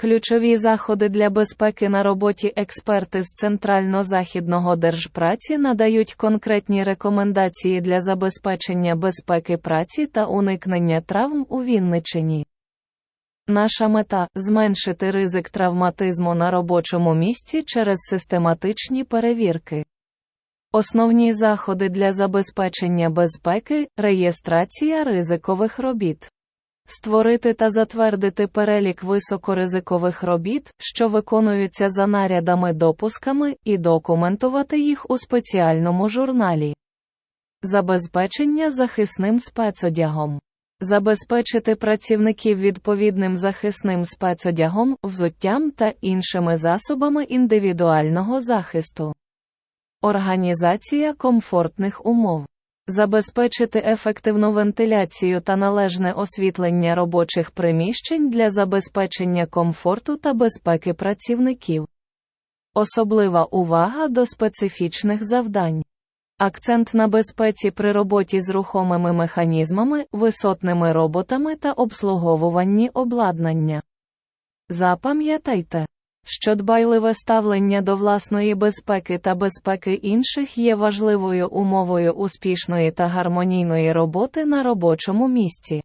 Ключові заходи для безпеки на роботі експерти з Центрально-Західного держпраці надають конкретні рекомендації для забезпечення безпеки праці та уникнення травм у Вінничині. Наша мета зменшити ризик травматизму на робочому місці через систематичні перевірки. Основні заходи для забезпечення безпеки реєстрація ризикових робіт. Створити та затвердити перелік високоризикових робіт, що виконуються за нарядами допусками, і документувати їх у спеціальному журналі. Забезпечення захисним спецодягом. Забезпечити працівників відповідним захисним спецодягом, взуттям та іншими засобами індивідуального захисту. Організація комфортних умов. Забезпечити ефективну вентиляцію та належне освітлення робочих приміщень для забезпечення комфорту та безпеки працівників. Особлива увага до специфічних завдань. Акцент на безпеці при роботі з рухомими механізмами, висотними роботами та обслуговуванні обладнання. Запам'ятайте, що дбайливе ставлення до власної безпеки та безпеки інших є важливою умовою успішної та гармонійної роботи на робочому місці.